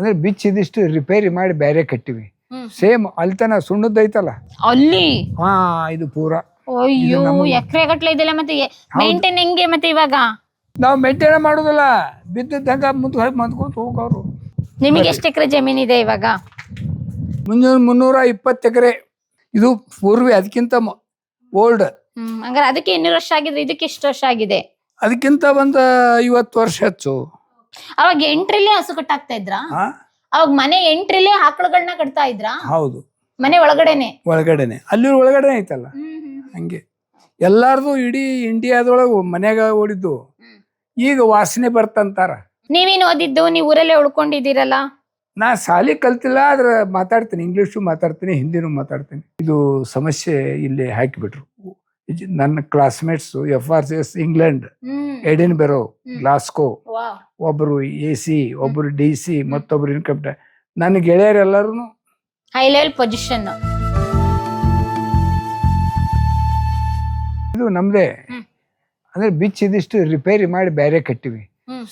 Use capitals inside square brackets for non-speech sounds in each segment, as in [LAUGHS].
ಅಂದ್ರೆ ಬಿಚ್ಚಿದಿಷ್ಟು ರಿಪೇರಿ ಮಾಡಿ ಬೇರೆ ಕಟ್ಟಿವಿ. ಸೇಮ್ ಅಲ್ತನ ಸುಣ್ಣದ್ದೈತಲ್ಲ? ಅಲ್ಲಿ? ಹಾ ಇದು ಪೂರ. ಅಯ್ಯೋ ಎಕರೆ ಗಟ್ಲೆ ಇದೆಲ್ಲ ಮತ್ತೆ ಮೇಂಟೈನ್ ಹೆಂಗೆ ಮತ್ತೆ ಇವಾಗ? ನಾವು ಮೇಂಟೈನ್ ಮಾಡೋದಿಲ್ಲ. ಬಿದ್ದದ್ದಂಗ ಮುಂದೆ ಹೋಗಿ ಮಂದ್ಕೊಂತ ಹೋಗೋರು ನಿಮಗೆ ಎಷ್ಟು ಎಕರೆ ಜಮೀನ್ ಇದೆ ಇವಾಗ? ಮುಂಜಾನೆ ಮುನ್ನೂರ ಇಪ್ಪತ್ತು ಎಕರೆ. ಇದು ಪೂರ್ವಿ ಅದಕ್ಕಿಂತ ಓಲ್ಡ್ ಹಂಗಾರೆ ಅದಕ್ಕೆ ಇನ್ನೂರು ವರ್ಷ ಆಗಿದೆ ಇದಕ್ಕೆ ಎಷ್ಟು ವರ್ಷ ಆಗಿದೆ? ಅದಕ್ಕಿಂತ ಒಂದು ಐವತ್ತು ವರ್ಷ ಹೆಚ್ಚು. ಅವಾಗ ಎಂಟ್ರಿಲಿ ಹಸು ಕಟ್ಟಾಕ್ತಾ ಇದ್ರ? ಅವಾಗ ಮನೆ ಎಂಟ್ರಿಲಿ ಆಕಳುಗಳನ್ನ ಕಟ್ತಾ ಇದ್ರ? ಹೌದು. ಮನೆ ಒಳಗಡೆನೆ? ಒಳಗಡೆನೆ. ಅಲ್ಲಿ ಒಳಗಡೆ ಐತಲ್ಲ? ಹಂಗೆ. ಎಲ್ಲಾರ್ದು ಇಡೀ ಇಂಡಿಯಾದೊಳಗೆ ಮನ್ಯಾಗ ಓಡಿದ್ದು. ಈಗ ವಾಸನೆ ಬರ್ತಂತಾರ ನೀವೇನು ಓದಿದ್ದು? ನೀವು ಊರಲ್ಲೇ ಉಳ್ಕೊಂಡಿದ್ದೀರಲ್ಲ? ನಾ ಸಾಲಿ ಕಲ್ತಿಲ್ಲ ಆದ್ರೆ ಮಾತಾಡ್ತೀನಿ. ಇಂಗ್ಲೀಷು ಮಾತಾಡ್ತೀನಿ ಹಿಂದಿನೂ ಮಾತಾಡ್ತೀನಿ. ಇದು ಸಮಸ್ಯೆ ಇಲ್ಲಿ ಹಾಕಿಬಿಟ್ರು. ನನ್ನ classmates F R C S England Edinburgh Glasgow ಒಬ್ರು ಎ ಸಿ ಒಬ್ರು ಡಿ ಸಿ ಮತ್ತೊಬ್ರು ಇನ್ಕಮ್ ಟ್ಯಾಕ್ಸ್ ನನ್ನ ಗೆಳೆಯರೆಲ್ಲರೂ ಹೈ ಲೆವೆಲ್ ಪೊಸಿಷನ್ ಇದು ನಮ್ದೇ. ಅಂದ್ರೆ ಬಿಚ್ ಇದಿಷ್ಟು ರಿಪೇರಿ ಮಾಡಿ ಬೇರೆ ಕಟ್ಟಿವಿ.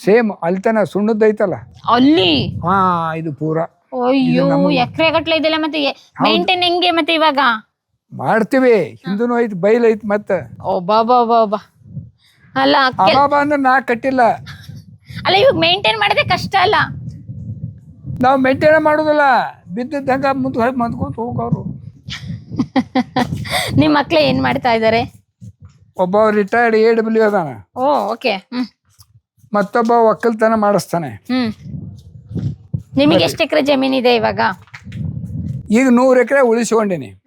ಸೇಮ್ ಅಲ್ತನ ಸುಣ್ಣದ್ದೈತಲ್ಲ ಅಲ್ಲಿ? ಹಾ ಇದು ಪೂರಾ. ಅಯ್ಯೋ ಎಕರೆ ಗಟ್ಲೆ ಇದೆಲ್ಲ ಮತ್ತೆ ಮೇಂಟೈನ್ ಹೆಂಗೆ ಮತ್ತೆ ಇವಾಗ? ಮಾಡ್ತೀವಿ. ಹಿಂದೂನು ಐತಿ ಬೈಲ್ ಐತಿ ಮತ್ತ. ಓ ಬಾ ಬಾ ಬಾ ಬಾ. ಅಲ್ಲ ಕೆಲ್- ಅಬಾಬ ಅಂದ್ರೆ ನಾ ಕಟ್ಟಿಲ್ಲ. ಅಲ್ಲ ಇವಾಗ ಮೇಂಟೈನ್ ಮಾಡೋದೇ ಕಷ್ಟ ಅಲ್ಲ. ನಾವು ಮೇಂಟೈನ್ ಮಾಡೋದಿಲ್ಲ. ಬಿದ್ದದ್ದಂಗ ಮುಂದೆ ಹೋಗಿ ಮಂದ್ಕೊಂತ ಹೋಗೋರು [LAUGHS] ನಿಮ್ಮ ಮಕ್ಳು ಏನ್ ಮಾಡ್ತಾ ಇದಾರೆ? ಒಬ್ಬ ರಿಟೈರ್ಡ್ ಎ ಡಬ್ಲ್ಯೂ ಅದಾನ. Oh okay. ಹ್ಮ್. ಮತ್ತೊಬ್ಬ ಒಕ್ಕಲ್ತನ ಮಾಡಿಸ್ತಾನೆ. ಹ್ಮ್. ನಿಮಗೆ ಎಷ್ಟು ಎಕರೆ ಜಮೀನ್ ಇದೆ ಇವಾಗ? ಈಗ ನೂರು ಎಕರೆ ಉಳಿಸ್ಕೊಂಡಿನಿ.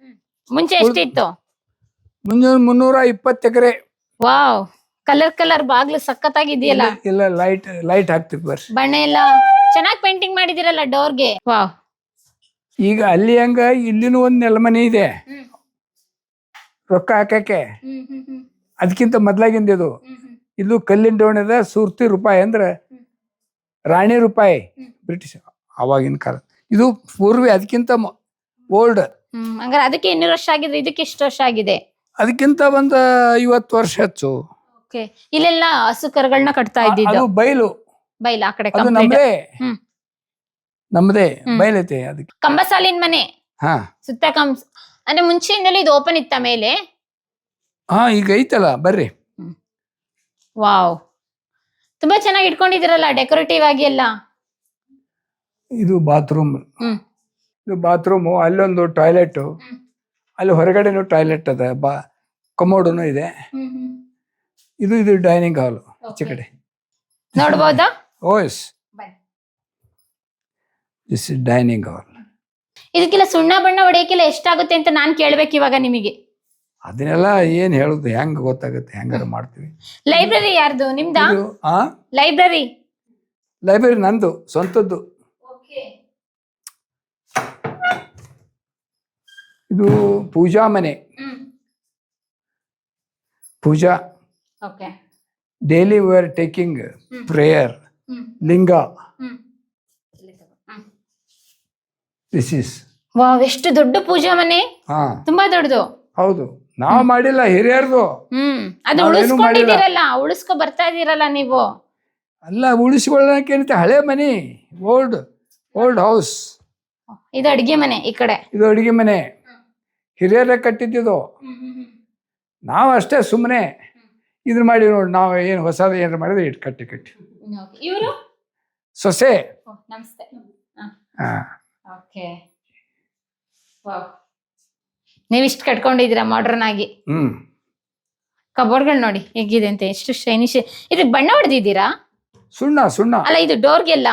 ಮುಂಚೆ ಎಷ್ಟಿತ್ತು? ಮುನ್ನೂರ ಇಪ್ಪತ್ತು ಎಕರೆ. ವಾವ್. ಕಲರ್ ಕಲರ್ ಬಾಗ್ಲು ಸಖತ್ತಾಗಿದೆಯಲ್ಲ. ಇಲ್ಲ ಲೈಟ್ ಲೈಟ್ ಹಾಕ್ತಿವಿ ಬರ್ರಿ. ಬಣ್ಣ ಎಲ್ಲ ಚೆನ್ನಾಗಿ ಪೇಂಟಿಂಗ್ ಮಾಡಿದಿರಲ್ಲ ಡೋರ್ಗೆ ವಾವ್. ಈಗ ಅಲ್ಲಿ ಹಂಗ? ಇಲ್ಲಿನೂ ಒಂದ್ ನೆಲಮನೆ ಇದೆ. ರೊಕ್ಕ ಹಾಕಕ್ಕೆ ಅದಕ್ಕಿಂತ ಮೊದ್ಲಾಗಿಂದ ಇದು. ಇದು ಕಲ್ಲಿನ ಡೋಣದ ಸೂರ್ತಿ ರೂಪಾಯಿ ಅಂದ್ರೆ ರಾಣಿ ರೂಪಾಯಿ. ಬ್ರಿಟಿಷ್ ಅವಾಗಿನ ಕಾಲ ಇದು ಪೂರ್ವಿ ಅದಕ್ಕಿಂತ ಓಲ್ಡ್ ಹ್ಮ್ ಹಂಗಾರೆ ಅದಕ್ಕೆ ಇನ್ನೂರು ವರ್ಷ ಆಗಿದ್ರೆ ಇದಕ್ಕೆ ಎಷ್ಟು ವರ್ಷ ಆಗಿದೆ. ಅದಕ್ಕಿಂತ ಒಂದು ಐವತ್ತು ವರ್ಷ ಹೆಚ್ಚು. ಓಕೆ ಇಲ್ಲೆಲ್ಲ ಹಸು ಕರುಗಳನ್ನ ಕಟ್ತಾ ಅದು ಇದ್ದಿದ್ದು? ಬೈಲು. ಬೈಲ್ ಆ ಕಡೆ ಅದು ನಮ್ದೇ. ಹ್ಮ್. ನಮ್ದೇ ಹ್ಮ್. ಅದಕ್ಕೆ. ಕಂಬಸಾಲಿನ ಮನೆ. ಹಾ. ಸುತ್ತ ಕಂಬ ಅಂದ್ರೆ ಮುಂಚೆಯಿಂದಲೂ ಇದು ಓಪನ್ ಇತ್ತ ಮೇಲೆ? ಹಾ ಈಗ ಐತಲ್ಲ ಬರ್ರಿ. ವಾವ್. ತುಂಬಾ ಚೆನ್ನಾಗಿ ಇಟ್ಕೊಂಡಿದಿರಲ್ಲ ಡೆಕೋರೇಟಿವ್ ಆಗಿ ಎಲ್ಲ. ಇದು ಬಾತ್ರೂಮ್ ಹ್ಮ್. ಇದು ಬಾತ್ರೂಮು ಅಲ್ಲೊಂದು ಟಾಯ್ಲೆಟ್. ಅಲ್ಲಿ ಹೊರಗಡೆನೂ ಟಾಯ್ಲೆಟ್ ಅದ ಬಾ ಕಮೋಡುನು ಇದೆ. ಇದು ಇದು ಡೈನಿಂಗ್ ಹಾಲ್ ಈಚೆ ಕಡೆ. ನೋಡ್ಬೋದಾ? Oh yes this is dining hall ಇದಕ್ಕೆಲ್ಲ ಸುಣ್ಣ ಬಣ್ಣ ಹೊಡೆಯಕ್ಕೆಲ್ಲ ಎಷ್ಟಾಗುತ್ತೆ ಅಂತ ನಾನು ಕೇಳ್ಬೇಕು ಇವಾಗ ನಿಮಗೆ. ಅದನ್ನೆಲ್ಲ ಏನ್ ಹೇಳುದು ಹೆಂಗ್ ಗೊತ್ತಾಗುತ್ತೆ ಹೆಂಗಾರ ಮಾಡ್ತೀವಿ. ಲೈಬ್ರರಿ ಯಾರ್ದು? ನಿಮ್ದು? ಲೈಬ್ರರಿ ಲೈಬ್ರರಿ ನಂದು ಸ್ವಂತದ್ದು. ಇದು ಪೂಜಾ ಮನೆ. Puja. Daily we are taking prayer linga. This is wow ಎಷ್ಟು ದೊಡ್ಡ ಪೂಜಾ ಮನೆ. ಹಾ. ತುಂಬಾ ದೊಡ್ಡದು. ಹೌದು. ನಾವು ಮಾಡಿಲ್ಲ ಹಿರಿಯರ್ದು. ಹ್ಮ್. ಅದು ಉಳಿಸ್ಕೊಂಡಿದ್ದೀರಲ್ಲ ಉಳಿಸ್ಕೊ ಬರ್ತಾ ಇದೀರಲ್ಲ ನೀವು. ಅಲ್ಲ ಉಳಿಸಿಕೊಳ್ಳೋಕೆ ಹಳೆ ಮನೆ. ಓಲ್ಡ್ ಓಲ್ಡ್ ಹೌಸ್ ಇದು ಅಡಿಗೆ ಮನೆ ಈ ಕಡೆ. ಇದು ಅಡಿಗೆ ಮನೆ. ಹಿರಿಯರೇ ಕಟ್ಟಿದ್ದಿದ್ದು ನಾವು ಅಷ್ಟೇ ಸುಮ್ಮನೆ ಇದನ್ನ ಮಾಡಿ ನೋಡಿ ನಾವು ಏನು ಹೊಸದು ಏನಾರು ಮಾಡಿದ್ರೆ ಇಟ್ಟು ಕಟ್ಟಿ ಕಟ್ಟಿ. ಇವರು? ಸೊಸೆ. ನಮಸ್ತೆ. ಓಕೆ. ನೀವಿಷ್ಟು ಇಷ್ಟು ಕಟ್ಕೊಂಡಿದ್ದೀರಾ ಮಾಡ್ರನ್ ಆಗಿ. ಹ್ಮ್. ಕಬೋರ್ಡ್ಗಳು ನೋಡಿ ಹೇಗಿದೆ ಅಂತ ಎಷ್ಟು ಶೈನಿಶ್ ಇದ್ರ ಇದಕ್ಕೆ ಬಣ್ಣ ಹೊಡೆದಿದ್ದೀರಾ? ಸುಣ್ಣ ಸುಣ್ಣ. ಅಲ್ಲ ಇದು ಡೋರ್ಗೆಲ್ಲ.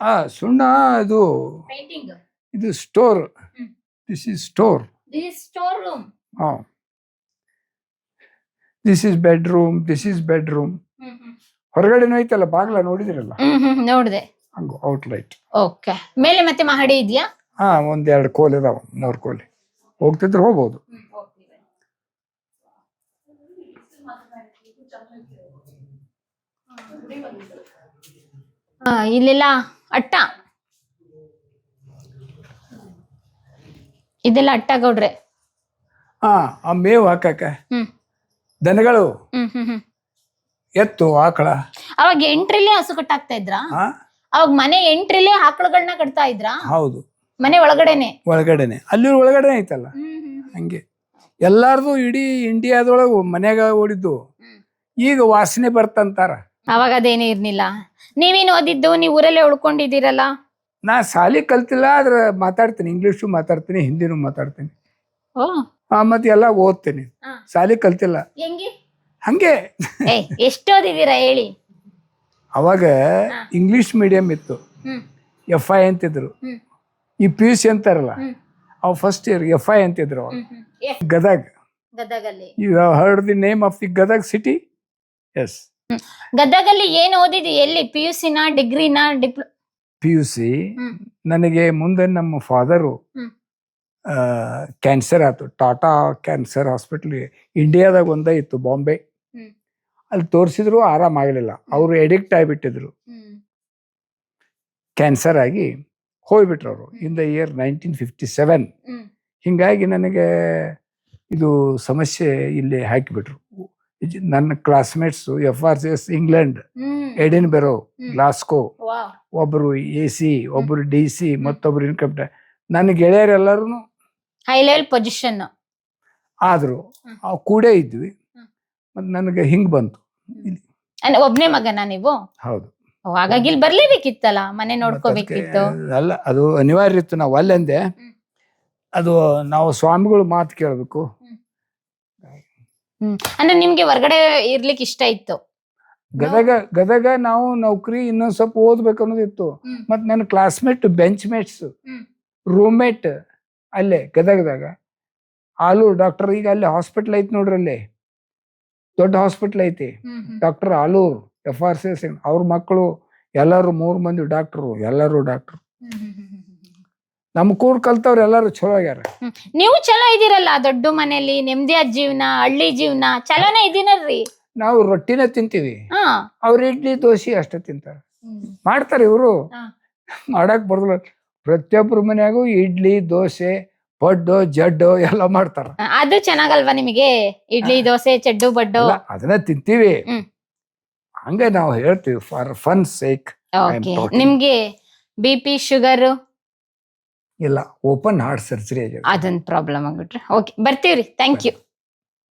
ಆ ಸುಣ್ಣ ಇದು ಪೇಂಟಿಂಗ್ ಇದು store. This is store store storeroom. Oh. This is bedroom this is bedroom ಹೊರಗಡೆನೂ ಐತಲ್ಲ ಬಾಗ್ಲ ನೋಡಿದಿರಲ್ಲ? ಹ್ಮ್ ನೋಡಿದೆ. ಹಂಗು ಔಟ್ಲೈಟ್ ಓಕೆ ಮೇಲೆ ಮತ್ತೆ ಮಹಡಿ ಇದೆಯಾ? ಹಾ ಒಂದೆರಡು ಕೋಲ್ ಇದಾವ ಮೂರ್ ಕೋಲಿ. ಹೋಗ್ತಿದ್ರೆ ಹೋಗ್ಬೋದು. ಇಲ್ಲೆಲ್ಲ ಅಟ್ಟ? ಇದೆಲ್ಲ ಅಟ್ಟ ಗೌಡ್ರೆ ಹಾ ಆ ಮೇವು ಹಾಕಕ್ಕ. ಹ್ಮ್. ದನಗಳು. ಹ್ಮ್ ಹ್ಮ್ ಹ್ಮ್. ಎತ್ತು ಆಕಳ. ಅವಾಗ ಎಂಟ್ರಿಲಿ ಹಸು ಕಟ್ಟಾಗ್ತಾ ಇದ್ರ? ಹಾ ಅವಾಗ ಮನೆ ಎಂಟ್ರಿಲಿ ಆಕಳುಗಳನ್ನ ಕಟ್ತಾ ಇದ್ರಾ? ಹೌದು. ಮನೆ ಒಳಗಡೆನೆ? ಒಳಗಡೆನೆ. ಅಲ್ಲಿ ಒಳಗಡೆನೆ ಐತಲ್ಲ? ಹಂಗೆ. ಎಲ್ಲಾರ್ದು ಇಡೀ ಇಂಡಿಯಾದೊಳಗೆ ಮನ್ಯಾಗ ಓಡಿದ್ದು. ಈಗ ವಾಸನೆ ಬರ್ತಂತಾರ ಅವಾಗ ಅದೇನೇ ಇರ್ಲಿಲ್ಲ ನೀವೇನು ಓದಿದ್ದು? ನೀವು ಊರಲ್ಲೇ ಉಳ್ಕೊಂಡಿದ್ದೀರಲ್ಲ? ನಾ ಸಾಲಿ ಕಲ್ತಿಲ್ಲ ಆದ್ರೆ ಮಾತಾಡ್ತೀನಿ. ಇಂಗ್ಲೀಷು ಮಾತಾಡ್ತೀನಿ ಹಿಂದಿನೂ ಮಾತಾಡ್ತೀನಿ. ಮತ್ತೆ ಎಲ್ಲ ಓದ್ತೀನಿ. ಶಾಲೆ ಸಾಲಿ ಕಲ್ತಿಲ್ಲ. ಹೆಂಗೆ? ಹಂಗೆ. ಏ ಎಷ್ಟು ಓದಿದ್ದೀರಾ ಹೇಳಿ. ಅವಾಗ. ಇಂಗ್ಲಿಷ್ ಮೀಡಿಯಂ ಇತ್ತು. ಎಫ್ ಐ ಅಂತಿದ್ರು. ಈ ಪಿ ಯು ಸಿ ಅಂತಾರಲ್ಲ ಅವ್ ಫಸ್ಟ್ ಇಯರ್ ಎಫ್ ಐ ಅಂತಿದ್ರು ಅವಾಗ. Gadag. ಗದಗಲ್ಲಿ. You heard the name of the Gadag city yes ಗದಗಲ್ಲಿ ಏನು ಓದಿದಿ ಎಲ್ಲಿ? ಪಿ ಯು ಸಿನ ಡಿಗ್ರಿನ ಡಿಪ್ಲೊ ಪಿ ಯು ಸಿ ನನಗೆ ಮುಂದೆ ನಮ್ಮ ಫಾದರು ಕ್ಯಾನ್ಸರ್ ಆಯ್ತು. ಟಾಟಾ ಕ್ಯಾನ್ಸರ್ ಹಾಸ್ಪಿಟ್ಲ್ ಇಂಡಿಯಾದಾಗ ಒಂದೇ ಇತ್ತು ಬಾಂಬೆ. ಅಲ್ಲಿ ತೋರಿಸಿದ್ರು ಆರಾಮಾಗಲಿಲ್ಲ ಅವರು ಎಡಿಕ್ಟ್ ಆಗಿಬಿಟ್ಟಿದ್ರು. ಕ್ಯಾನ್ಸರ್ ಆಗಿ ಹೋಗ್ಬಿಟ್ರು ಅವರು. In the year nineteen fifty seven. ಹಿಂಗಾಗಿ ನನಗೆ ಇದು ಸಮಸ್ಯೆ ಇಲ್ಲಿ ಹಾಕಿಬಿಟ್ರು. ನನ್ನ classmates F R C S England Edinburgh Glasgow ಒಬ್ರು ಎ ಸಿ ಒಬ್ರು ಡಿ ಸಿ ಮತ್ತೊಬ್ರು ಇನ್ಕಮ್ ಟ್ಯಾಕ್ಸ್ ನನ್ನ ಗೆಳೆಯರೆಲ್ಲರೂ ಹೈ ಲೆವೆಲ್ ಪೊಸಿಷನ್ ಆದ್ರು ಕೂಡೇ ಇದ್ವಿ. ಮತ್ತು ನನಗೆ ಹಿಂಗ್ ಬಂತು. ಒಬ್ನೇ ಮಗನ ನೀವು? ಹೌದು. ಹಾಗಾಗಿ ಇಲ್ಲಿ ಬರ್ಲೇಬೇಕಿತ್ತಲ್ಲ ಮನೆ ನೋಡ್ಕೋಬೇಕಿತ್ತು. ಅಲ್ಲ ಅದು ಅನಿವಾರ್ಯ ಇತ್ತು ನಾವು ಅಲ್ಲಂದೆ. ಅದು ನಾವು ಸ್ವಾಮಿಗಳು ಮಾತು ಕೇಳಬೇಕು. ಹ್ಮ್. ಅಂದ್ರೆ ನಿಮ್ಗೆ ಹೊರಗಡೆ ಇರ್ಲಿಕ್ಕೆ ಇಷ್ಟ ಇತ್ತು? ಗದಗ ಗದಗ ನಾವು ನೌಕರಿ ಇನ್ನೊಂದ್ ಸ್ವಲ್ಪ ಓದ್ಬೇಕು ಅನ್ನೋದಿತ್ತು. ಮತ್ ನನ್ನ ಕ್ಲಾಸ್ಮೇಟ್ ಬೆಂಚ್ ಮೇಟ್ಸ್. ರೂಮ್ಮೇಟ್ ಅಲ್ಲೇ ಗದಗದಾಗ. ಆಲೂರ್ ಡಾಕ್ಟರ್ ಈಗ ಅಲ್ಲಿ ಹಾಸ್ಪಿಟಲ್ ಐತಿ ನೋಡ್ರಿ ಅಲ್ಲಿ. ದೊಡ್ಡ ಹಾಸ್ಪಿಟಲ್ ಐತಿ. Doctor Alur F R C S ಅವ್ರ ಮಕ್ಕಳು ಎಲ್ಲರೂ ಮೂರ್ ಮಂದಿ ಡಾಕ್ಟ್ರು ಎಲ್ಲರೂ ಡಾಕ್ಟ್ರು ಹ್ಮ್ ಹ್ಮ್ ಹ್ಮ್ ಹ್ಮ್ ಹ್ಮ್. ನಮ್ ಕೂಡ ಕಲ್ತವ್ರು ಎಲ್ಲರೂ ಚಲೋ ಆಗ್ಯಾರ ನೀವು ಚಲೋ ಇದೀರಲ್ಲ ದೊಡ್ಡ ಮನೇಲಿ ನೆಮ್ಮದಿಯಾದ ಜೀವನ ಹಳ್ಳಿ ಜೀವನ ಚಲೋನೇ ಇದೀನಲ್ರಿ ನಾವು ರೊಟ್ಟಿನ ತಿಂತೀವಿ. ಹಾ. ಅವ್ರ ಇಡ್ಲಿ ದೋಸೆ ಅಷ್ಟೇ ತಿಂತಾರ. ಮಾಡ್ತಾರೆ ಇವರು. ಹಾ. ಮಾಡಕ್ ಬರ್ದಲ್ಲ. ಪ್ರತಿಯೊಬ್ಬರ ಮನ್ಯಾಗೂ ಇಡ್ಲಿ ದೋಸೆ ಪಡ್ಡು ಜಡ್ಡು ಎಲ್ಲ ಮಾಡ್ತಾರ. ಅದು ಚೆನ್ನಾಗಲ್ವಾ ನಿಮಗೆ? ಇಡ್ಲಿ ದೋಸೆ ಚಡ್ಡು ಬಡ್ಡು? ಅಲ್ಲ, ಅದನ್ನ ತಿಂತೀವಿ. ಹ್ಮ್. ಹಂಗೆ ನಾವು ಹೇಳ್ತೀವಿ for fun sake am okay. talking. ನಿಮ್ಗೆ ಬಿ ಪಿ ಶುಗರ್ ಇಲ್ಲ ಓಪನ್ ಹಾರ್ಟ್ ಸರ್ಜರಿ ಆಗಿದೆ ಅದೊಂದು ಪ್ರಾಬ್ಲಮ್ ಆಗ್ಬಿಟ್ರೆ. ಓಕೆ ಬರ್ತೀವ್ರಿ. Thank you